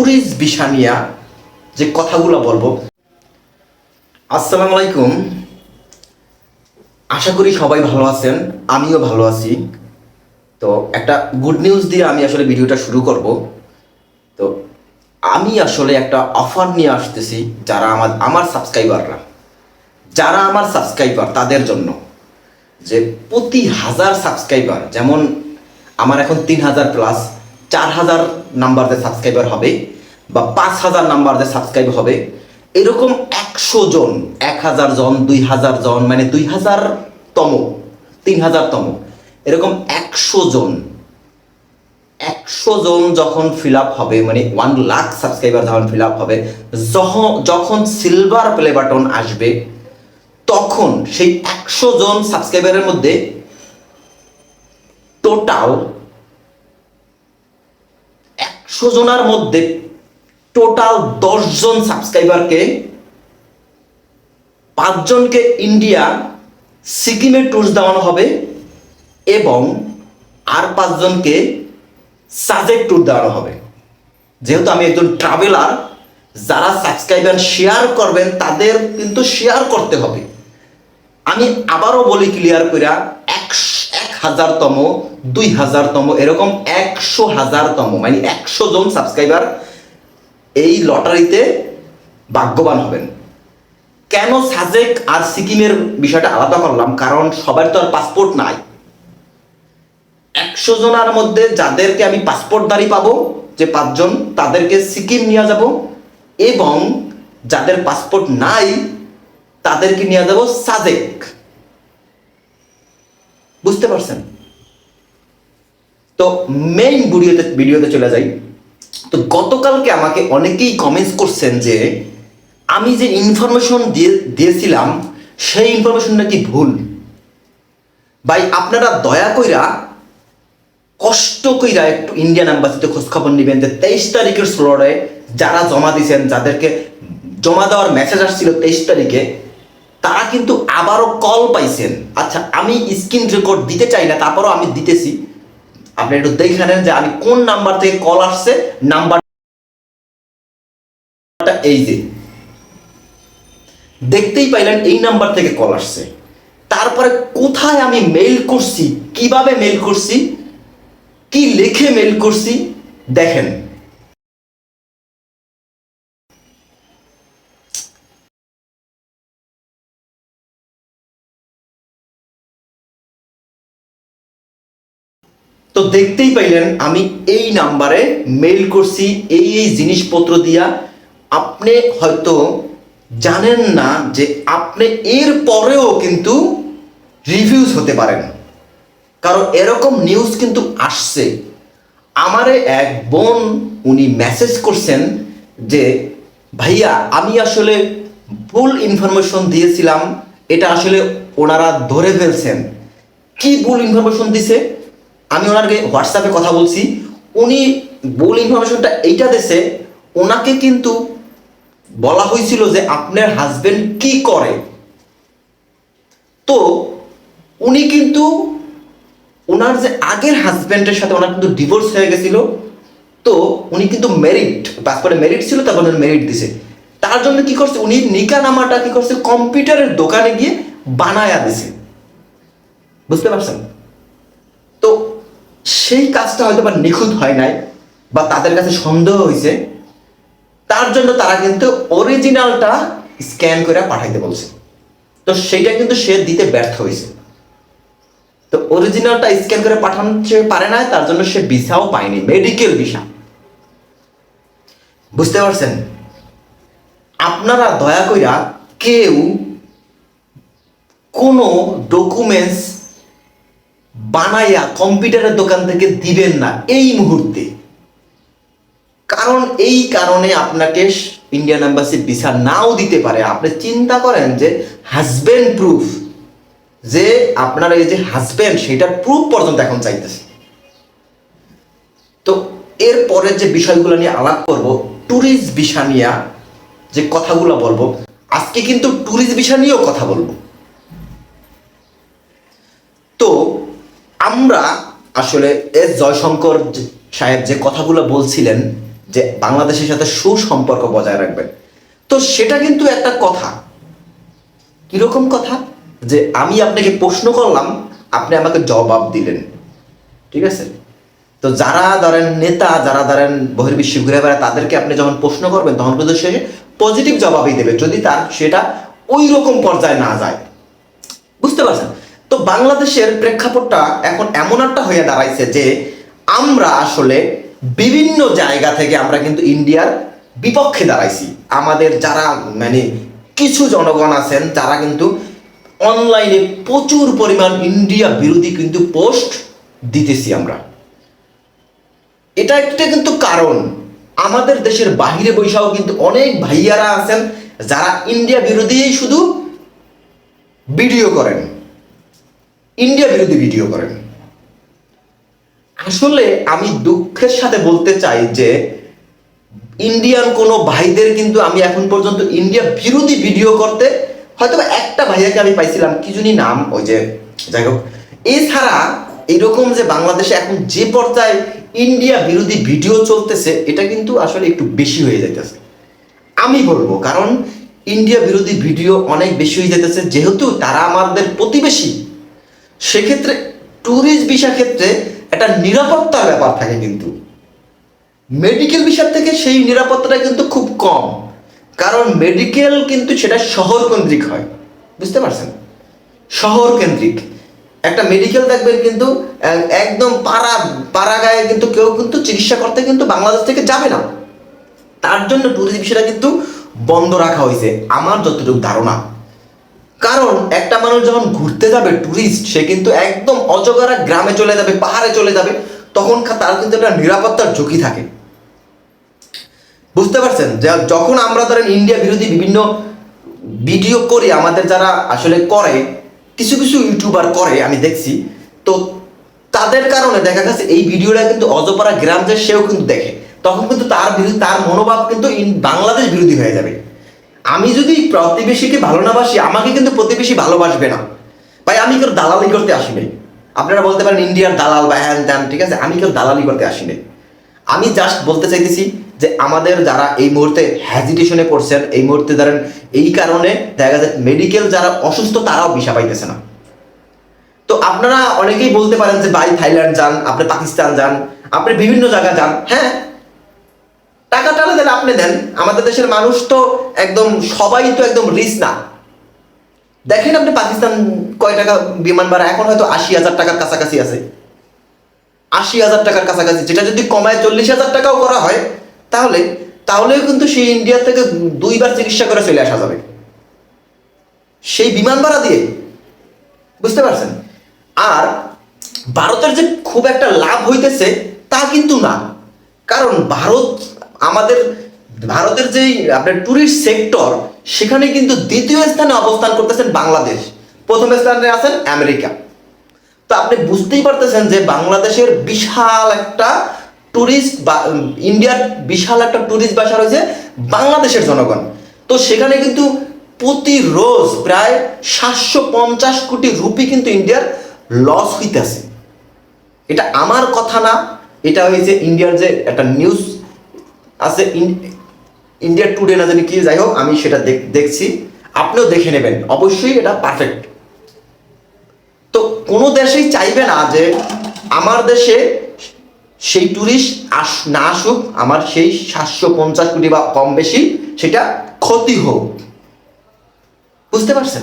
Tourist visa নিয়ে যে কথাগুলো বলব। আসসালামু আলাইকুম। আশা করি সবাই ভালো আছেন, আমিও ভালো আছি। তো একটা গুড নিউজ দিয়ে আমি আসলে ভিডিওটা শুরু করব। তো আমি আসলে একটা অফার নিয়ে আসতেছি যারা আমার আমার সাবস্ক্রাইবাররা যারা আমার সাবস্ক্রাইবার তাদের জন্য। যে প্রতি হাজার সাবস্ক্রাইবার যেমন আমার এখন তিন হাজার প্লাস চার হাজার নাম্বারদের সাবস্ক্রাইবার হবে বা পাঁচ হাজার নাম্বার নাম্বারদের সাবস্ক্রাইব হবে। এরকম একশো জন, এক হাজার জন, দুই হাজার জন মানে দুই হাজার তম, তিন হাজার তম, এরকম একশো জন। একশো জন যখন ফিল আপ হবে মানে ওয়ান লাখ সাবস্ক্রাইবার যখন ফিল আপ হবে, যখন যখন সিলভার প্লে বাটন আসবে, তখন সেই একশো জন সাবস্ক্রাইবারের মধ্যে টোটাল একশো জনের মধ্যে টোটাল জন সাবস্ক্রাইবারকে পাঁচজনকে ইন্ডিয়া সিকিমে ট্যুর দেওয়ানো হবে এবং আর পাঁচজনকে সাজেক ট্যুর দেওয়ানো হবে। যেহেতু আমি একজন ট্রাভেলার যারা সাবস্ক্রাইবার শেয়ার করবেন, তাদের কিন্তু শেয়ার করতে হবে। আমি আবারও বলি ক্লিয়ার কইরা, এক এক হাজারতম, দুই হাজারতম, এরকম একশো হাজারতম মানে একশো জন সাবস্ক্রাইবার এই লটারিতে ভাগ্যবান হবেন। কেন সাজেক আর সিকিমের বিষয়টা আলাদা করলাম? কারণ সবার তো আর পাসপোর্ট নাই। একশো জনের মধ্যে যাদেরকে আমি পাসপোর্ট পাসপোর্টদারি পাবো, যে পাঁচজন, তাদেরকে সিকিম নিয়ে যাব এবং যাদের পাসপোর্ট নাই, তাদেরকে নিয়ে যাব সাজেক বুঝতে পারছেন? তো মেইন ভিডিওতে ভিডিওতে চলে যাই। তো গতকালকে আমাকে অনেকেই কমেন্টস করছেন যে, আমি যে ইনফরমেশন দিয়ে, দিয়েছিলাম, সেই ইনফরমেশন নাকি ভুল? ভাই, আপনারা দয়া কইরা, কষ্ট কইরা একটু ইন্ডিয়ান অ্যাম্বাসিতে খোঁজখবর নেবেন যে, তেইশ তারিখের স্লোরে যারা জমা দিয়েছেন যাদেরকে জমা দেওয়ার মেসেজ আসছিল তেইশ তারিখে, তারা কিন্তু আবারও কল পাইছেন। আচ্ছা আমি স্ক্রিন রেকর্ড দিতে চাই না, তারপরও আমি দিতেছি। আপনি একটু দেখে নেন যে আমি কোন নাম্বার থেকে কল আসছে, নাম্বারটা এই যে। দেখতেই পাইলেন এই নাম্বার থেকে কল আসছে। তারপরে কোথায় আমি মেইল করছি, কীভাবে মেইল করছি, কি লিখে মেইল করছি, দেখেন। তো দেখতেই পাইলেন, আমি এই নাম্বারে মেইল করছি, এই এই জিনিসপত্র দিয়া। আপনি হয়তো জানেন না যে আপনি এর পরেও কিন্তু রিভিউজ হতে পারেন। কারণ এরকম নিউজ কিন্তু আসছে। আমারে এক বোন উনি মেসেজ করছেন যে, ভাইয়া, আমি আসলে ভুল ইনফরমেশন দিয়েছিলাম। এটা আসলে ওনারা ধরে ফেলছেন। কি ভুল ইনফরমেশন দিছে? আমি ওনাকে হোয়াটসঅ্যাপে কথা বলছি। উনি ভুল ইনফরমেশনটা এইটা দিছে ওনাকে কিন্তু বলা হয়েছিল যে আপনার হাজবেন্ড কি করে। তো উনি কিন্তু ওনার যে আগের হাজবেন্ডের সাথে ওনার কিন্তু ডিভোর্স হয়ে গেছিল। তো উনি কিন্তু মেরিট পাসপোর্টে মেরিট ছিল, তারপর মেরিট দিছে। তার জন্য কি করছে, উনি নিকা নামাটা কি করছে কম্পিউটারের দোকানে গিয়ে বানায়া দিছে। বুঝতে পারছেন? সেই কাজটা হয়তো বা নিখুঁত হয় নাই বা তাদের কাছে সন্দেহ হয়েছে, তার জন্য তারা কিন্তু অরিজিনালটা স্ক্যান করে পাঠাইতে বলছে। তো সেইটা কিন্তু সে দিতে ব্যর্থ হয়েছে। তো অরিজিনালটা স্ক্যান করে পাঠাতে পারে না তার জন্য সে ভিসাও পায়নি মেডিকেল ভিসা। বুঝতে পারছেন? আপনারা দয়া কইরা কেউ কোনো ডকুমেন্টস বানাইয়া কম্পিউটারের দোকান থেকে দিবেন না এই মুহূর্তে। কারণ এই কারণে আপনাকে ইন্ডিয়ান এম্বাসি ভিসা নাও দিতে পারে। আপনি চিন্তা করেন যে হাজবেন্ড প্রুফ যে আপনার এই যে হাজবেন্ড সেটার প্রুফ পর্যন্ত এখন চাইতেছে। তো এর পরের যে বিষয়গুলো নিয়ে আলাপ করব ট্যুরিস্ট ভিসা নিয়ে যে কথাগুলো বলব, আজকে কিন্তু ট্যুরিস্ট ভিসা নিয়েও কথা বলব। তো আমরা আসলে এস জয়শঙ্কর সাহেব যে কথাগুলো বলছিলেন যে বাংলাদেশের সাথে সুসম্পর্ক বজায় রাখবেন, তো সেটা কিন্তু একটা কথা। কীরকম কথা? যে আমি আপনাকে প্রশ্ন করলাম, আপনি আমাকে জবাব দিলেন। ঠিক আছে? তো যারা ধরেন নেতা, যারা ধরেন বহির্বিশ্বে ঘুরে বেড়ায়, তাদেরকে আপনি যখন প্রশ্ন করবেন, তখন কিন্তু সে পজিটিভ জবাবই দেবে। যদি তার সেটা ওই রকম পর্যায়ে না যায়। বুঝতে পারছেন? বাংলাদেশের প্রেক্ষাপটটা এখন এমন একটা হয়ে দাঁড়াইছে যে আমরা আসলে বিভিন্ন জায়গা থেকে আমরা কিন্তু ইন্ডিয়ার বিপক্ষে দাঁড়াইছি। আমাদের যারা মানে কিছু জনগণ আছেন, যারা কিন্তু অনলাইনে প্রচুর পরিমাণ ইন্ডিয়া বিরোধী কিন্তু পোস্ট দিতেছি আমরা। এটা একটা কিন্তু কারণ। আমাদের দেশের বাহিরে বৈশাও কিন্তু অনেক ভাইয়ারা আছেন, যারা ইন্ডিয়া বিরোধী শুধু ভিডিও করেন। ইন্ডিয়া বিরোধী ভিডিও করেন। আসলে আমি দুঃখের সাথে বলতে চাই যে, ইন্ডিয়ান কোনো ভাইদের কিন্তু আমি এখন পর্যন্ত ইন্ডিয়া বিরোধী ভিডিও করতে হয়তো একটা ভাইয়াকে আমি পাইছিলাম, কি নাম, ওই যে, যাই হোক। এছাড়া এরকম যে বাংলাদেশে এখন যে পর্যায়ে ইন্ডিয়া বিরোধী ভিডিও চলতেছে, এটা কিন্তু আসলে একটু বেশি হয়ে যাইতেছে। আমি বলব, কারণ ইন্ডিয়া বিরোধী ভিডিও অনেক বেশি হয়ে যেতেছে যেহেতু তারা আমাদের প্রতিবেশী। সেক্ষেত্রে ট্যুরিস্ট ভিসা ক্ষেত্রে একটা নিরাপত্তার ব্যাপার থাকে কিন্তু। মেডিকেল বিষয় থেকে সেই নিরাপত্তাটা কিন্তু খুব কম। কারণ মেডিকেল কিন্তু সেটা শহর কেন্দ্রিক হয়। বুঝতে পারছেন? শহর কেন্দ্রিক একটা মেডিকেল দেখবেন কিন্তু একদম পাড়া পাড়া গায়ে কিন্তু কেউ কিন্তু চিকিৎসা করতে কিন্তু বাংলাদেশ থেকে যাবে না। তার জন্য ট্যুরিস্ট বিষয়টা কিন্তু বন্ধ রাখা হয়েছে। আমার যতটুকু ধারণা। কারণ একটা মানুষ যখন ঘুরতে যাবে ট্যুরিস্ট সে কিন্তু একদম অজগরা গ্রামে চলে যাবে, পাহাড়ে চলে যাবে, তখন তার কিন্তু একটা নিরাপত্তার ঝুঁকি থাকে। বুঝতে পারছেন? যখন আমরা ধরেন ইন্ডিয়া বিরোধী বিভিন্ন ভিডিও করি আমাদের যারা আসলে করে, কিছু কিছু ইউটিউবার করে, আমি দেখছি, তো তাদের কারণে দেখা গেছে এই ভিডিওটা কিন্তু অজপাড়া গ্রাম যে সেও কিন্তু দেখে। তখন কিন্তু তার বিরুদ্ধে তার মনোভাব কিন্তু বাংলাদেশ বিরোধী হয়ে যাবে। আমি যদি প্রতিবেশীকে ভালো না বাসি আমাকে কিন্তু প্রতিবেশী ভালোবাসবে না। ভাই, আমি কেউ দালালি করতে আসি নাই। আপনারা বলতে পারেন ইন্ডিয়ার দালাল বা হ্যান ত্যান, ঠিক আছে? আমি কেউ দালালি করতে আসি নাই। আমি জাস্ট বলতে চাইতেছি যে আমাদের যারা এই মুহূর্তে হ্যাজিটেশনে পড়ছেন, এই মুহূর্তে ধরেন এই কারণে দেখা যায় মেডিকেল যারা অসুস্থ, তারাও বিষা পাইতেছে না। তো আপনারা অনেকেই বলতে পারেন যে, ভাই, থাইল্যান্ড যান, আপনি পাকিস্তান যান, আপনি বিভিন্ন জায়গা যান। হ্যাঁ টাকা টাকা দেন আপনি দেন। আমাদের দেশের মানুষ তো একদম, সবাই তো একদম রিচ না। দেখেন আপনি পাকিস্তান কয় টাকা বিমান ভাড়া? এখন হয়তো আশি হাজার টাকার কাছাকাছি আছে। আশি হাজার টাকার কাছাকাছি। যেটা যদি কমায় চল্লিশ হাজার টাকাও করা হয়, তাহলে, তাহলেও কিন্তু সেই ইন্ডিয়া থেকে দুইবার চিকিৎসা করে চলে আসা যাবে। সেই বিমান ভাড়া দিয়ে। বুঝতে পারছেন? আর ভারতের যে খুব একটা লাভ হইতেছে, তা কিন্তু না। কারণ ভারত আমাদের ভারতের যেই আপনার ট্যুরিস্ট সেক্টর সেখানে কিন্তু দ্বিতীয় স্থানে অবস্থান করতেছেন বাংলাদেশ। প্রথম স্থানে আছেন আমেরিকা। তো আপনি বুঝতেই পারতেছেন যে বাংলাদেশের বিশাল একটা ট্যুরিস্ট বা ইন্ডিয়ার বিশাল একটা ট্যুরিস্ট বাসা রয়েছে বাংলাদেশের জনগণ। তো সেখানে কিন্তু প্রতি রোজ প্রায় সাতশো পঞ্চাশ কোটি রুপি কিন্তু ইন্ডিয়ার লস হইতেছে। এটা আমার কথা না, এটা হয়েছে ইন্ডিয়ার যে একটা নিউজ আছে ইন্ডিয়া টুডে না জানি কি যাই হোক আমি সেটা দেখ- দেখছি। আপনিও দেখে নেবেন। অবশ্যই এটা পারফেক্ট তো কোনো দেশেই চাইবে না যে আমার দেশে সেই ট্যুরিস্ট আস, না আসুক, আমার সেই সাতশো পঞ্চাশ কোটি বা কম বেশি সেটা ক্ষতি হোক। বুঝতে পারছেন?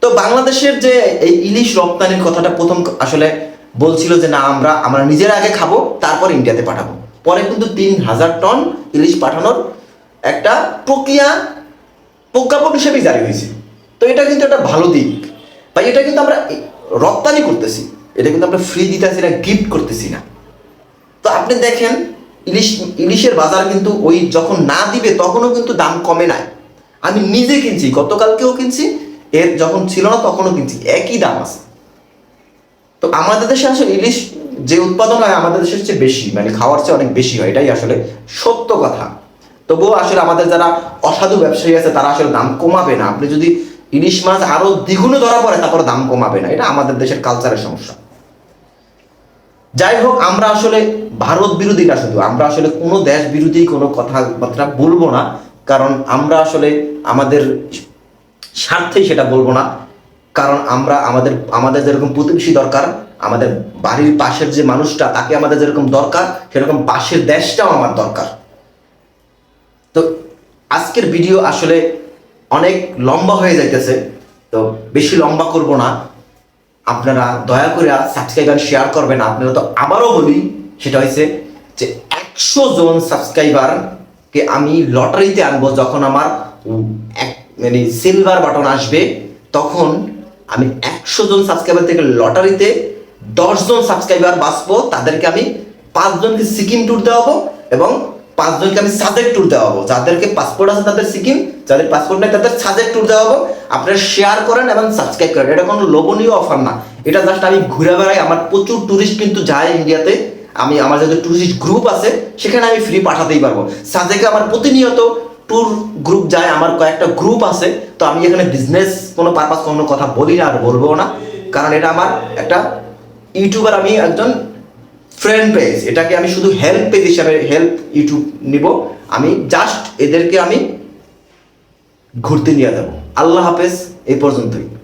তো বাংলাদেশের যে এই ইলিশ রপ্তানির কথাটা প্রথম আসলে বলছিল যে না, আমরা আমরা নিজেরা আগে খাব, তারপর ইন্ডিয়াতে পাঠাবো। পরে কিন্তু তিন হাজার টন ইলিশ পাঠানোর একটা প্রক্রিয়া প্রজ্ঞাপন হিসেবেই জারি হয়েছে। তো এটা কিন্তু একটা ভালো দিক। ভাই, এটা কিন্তু আমরা রপ্তানি করতেছি। এটা কিন্তু আমরা ফ্রি দিতেছি না গিফট করতেছি না। তো আপনি দেখেন, ইলিশ, ইলিশের বাজার কিন্তু ওই যখন না দিবে, তখনও কিন্তু দাম কমে নাই। আমি নিজে কিনছি, গতকালকেও কিনছি, এর যখন ছিল না, তখনও কিনছি। একই দাম আছে। তো আমাদের দেশে আসলে ইলিশ যে উৎপাদন হয় আমাদের দেশের চেয়ে বেশি মানে খাওয়ার চেয়ে অনেক বেশি হয়, এটাই আসলে সত্য কথা। তবুও আসলে আমাদের যারা অসাধু ব্যবসায়ী আছে, তারা আসলে দাম কমাবে না। আপনি যদি ইলিশ মাছ আরও দ্বিগুণে ধরা পড়ে, তারপরে দাম কমাবে না। এটা আমাদের দেশের কালচারের সমস্যা। যাই হোক, আমরা আসলে ভারত বিরোধী না শুধু, আমরা আসলে কোনো দেশ বিরোধী কোনো কথাবার্তা বলব না। কারণ আমরা আসলে আমাদের স্বার্থেই সেটা বলব না। কারণ আমরা, আমাদের আমাদের যেরকম প্রতিবেশী দরকার আমাদের বাড়ির পাশের যে মানুষটা, তাকে আমাদের যেরকম দরকার, সেরকম পাশের দেশটাও আমার দরকার। তো আজকের ভিডিও আসলে অনেক লম্বা হয়ে যাইতেছে, তো বেশি লম্বা করব না। আপনারা দয়া করে সাবস্ক্রাইব আর শেয়ার করবেন আপনারা তো আবারও বলি, সেটা হয়েছে যে একশো জন সাবস্ক্রাইবারকে আমি লটারিতে আনব যখন আমার এক মানে সিলভার বাটন আসবে, তখন আমি একশো জন সাবস্ক্রাইবার থেকে লটারিতে দশজন সাবস্ক্রাইবার বাঁচবো, তাদেরকে আমি পাঁচজনকে সিকিম ট্যুর দেওয়াবো এবং পাঁচজনকে আমি সাজেক ট্যুর দেওয়াবো। যাদেরকে পাসপোর্ট আছে তাদের সিকিম, যাদের পাসপোর্ট নেই তাদের সাজেক ট্যুর দেওয়াবো। আপনারা শেয়ার করেন এবং সাবস্ক্রাইব করেন। এটা কোনো লোভনীয় অফার না। এটা জাস্ট আমি ঘুরে বেড়াই। আমার প্রচুর ট্যুরিস্ট কিন্তু যায় ইন্ডিয়াতে আমি, আমার যাদের ট্যুরিস্ট গ্রুপ আছে, সেখানে আমি ফ্রি পাঠাতেই পারব। সাজেকে আমার প্রতিনিয়ত ট্যুর গ্রুপ যায়। আমার কয়েকটা গ্রুপ আছে। তো আমি এখানে বিজনেস কোনো পারপাস কোনো কথা বলি না আর বলব না। কারণ এটা আমার একটা ইউটিউবার আমি একজন ফ্রেন্ড পেজ এটাকে আমি শুধু হেল্প পেজ হিসাবে হেল্প ইউটিউব নিব। আমি জাস্ট এদেরকে আমি ঘুরতে নিয়ে যাব। আল্লাহ হাফেজ, এই পর্যন্তই।